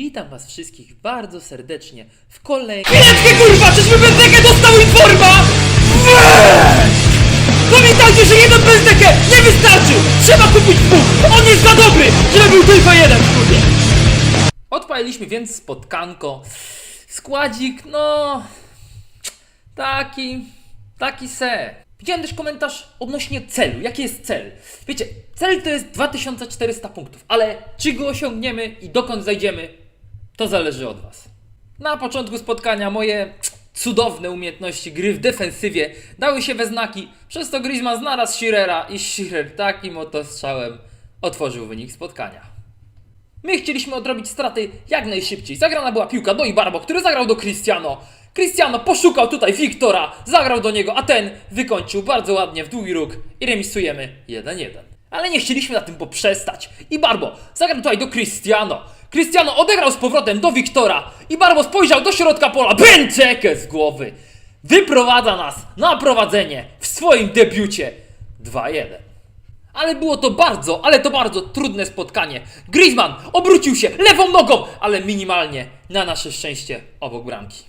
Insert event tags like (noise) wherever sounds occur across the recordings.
Witam was wszystkich bardzo serdecznie w kolejnym... Chwileczkę kurwa, czyżby Bentekę dostał informa? Weź! Pamiętajcie, że jeden Bentekę nie wystarczy! Trzeba kupić dwóch! On jest za dobry, żeby był tylko jeden klubie! Odpaliliśmy więc spotkanko. Składzik, no... Taki... Taki se. Widziałem też komentarz odnośnie celu. Jaki jest cel? Wiecie, cel to jest 2400 punktów, ale czy go osiągniemy i dokąd zajdziemy, to zależy od Was. Na początku spotkania moje cudowne umiejętności gry w defensywie dały się we znaki, przez to Griezmann znalazł Schirera i Schirer takim oto strzałem otworzył wynik spotkania. My chcieliśmy odrobić straty jak najszybciej. Zagrana była piłka do Ibarbo, który zagrał do Cristiano. Cristiano poszukał tutaj Wiktora, zagrał do niego, a ten wykończył bardzo ładnie w długi róg i remisujemy 1-1. Ale nie chcieliśmy na tym poprzestać. Ibarbo zagrał tutaj do Cristiano. Cristiano odegrał z powrotem do Wiktora. Ibarbo spojrzał do środka pola. Bentekę z głowy. Wyprowadza nas na prowadzenie w swoim debiucie 2-1. Ale było to bardzo, ale to bardzo trudne spotkanie. Griezmann obrócił się lewą nogą, ale minimalnie na nasze szczęście obok bramki.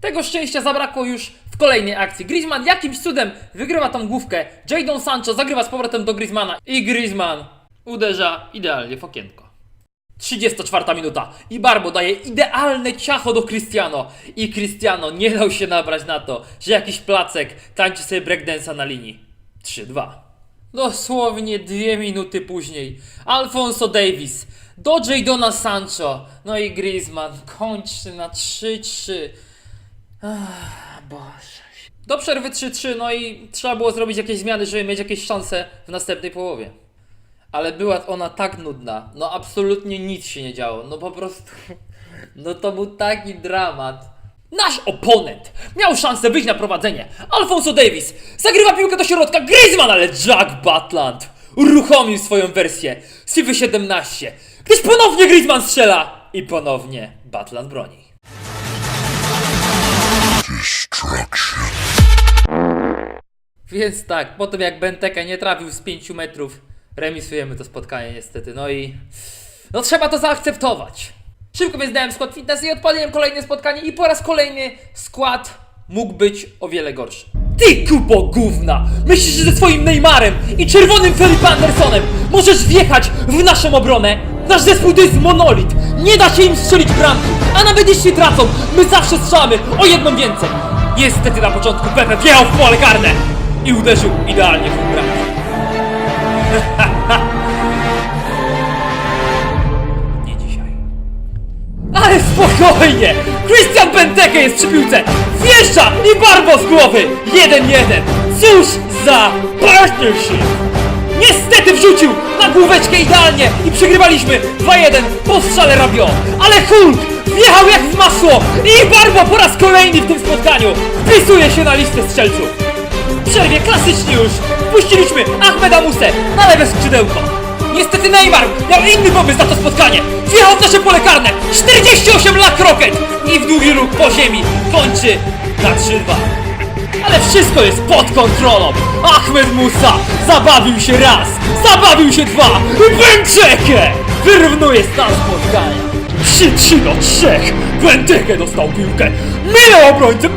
Tego szczęścia zabrakło już w kolejnej akcji. Griezmann jakimś cudem wygrywa tą główkę. Jadon Sancho zagrywa z powrotem do Griezmana i Griezmann uderza idealnie w okienko. 34 minuta. I Barbo daje idealne ciacho do Cristiano. I Cristiano nie dał się nabrać na to, że jakiś placek tańczy sobie breakdance'a na linii. 3-2. Dosłownie dwie minuty później. Alfonso Davis. Do Jadona Sancho. No i Griezmann kończy na 3-3 Ach, Boże. Do przerwy 3-3 no i trzeba było zrobić jakieś zmiany, żeby mieć jakieś szanse w następnej połowie ale była ona tak nudna. No absolutnie nic się nie działo. No po prostu. (laughs) No to był taki dramat. Nasz oponent miał szansę wyjść na prowadzenie. Alfonso Davis zagrywa piłkę do środka. Griezmann, ale Jack Butland uruchomił swoją wersję z FIFA 17. Gdyż ponownie Griezmann strzela i ponownie Butland broni. Więc tak, po tym jak Benteke nie trafił z 5 metrów, remisujemy to spotkanie niestety. No i no trzeba to zaakceptować. Szybko więc dałem skład fitness i odpaliłem kolejne spotkanie i po raz kolejny skład mógł być o wiele gorszy. Ty kupo gówna! Myślisz, że ze swoim Neymarem i czerwonym Felipe Andersonem możesz wjechać w naszą obronę? Nasz zespół to jest monolit! Nie da się im strzelić bramki! A nawet jeśli tracą, my zawsze strzelamy o jedną więcej! Niestety na początku Pepe wjechał w pole karne i uderzył idealnie w bramkę. (laughs) spokojnie! Christian Benteke jest przy piłce! Wjeżdża i Barbo z głowy! 1-1! Cóż za partnership! Niestety wrzucił na główeczkę idealnie i przegrywaliśmy 2-1 po strzale Rabiot. Ale Hulk wjechał jak w masło i Barbo po raz kolejny w tym spotkaniu wpisuje się na listę strzelców. W przerwie klasycznie już wpuściliśmy Ahmeda Musę na lewe skrzydełko. Niestety Neymar miał inny pomysł na to spotkanie. Wjechał w nasze pole karne. 48 lat rocket i w długi róg po ziemi kończy na 3-2. Ale wszystko jest pod kontrolą. Ahmed Musa zabawił się raz, zabawił się dwa. Bęczekę wyrównuje stan spotkania. 3-3 do 3. Bęczekę dostał piłkę. Minął obrońcę.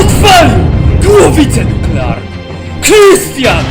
Odwalił głowicę nuklearną. Krystian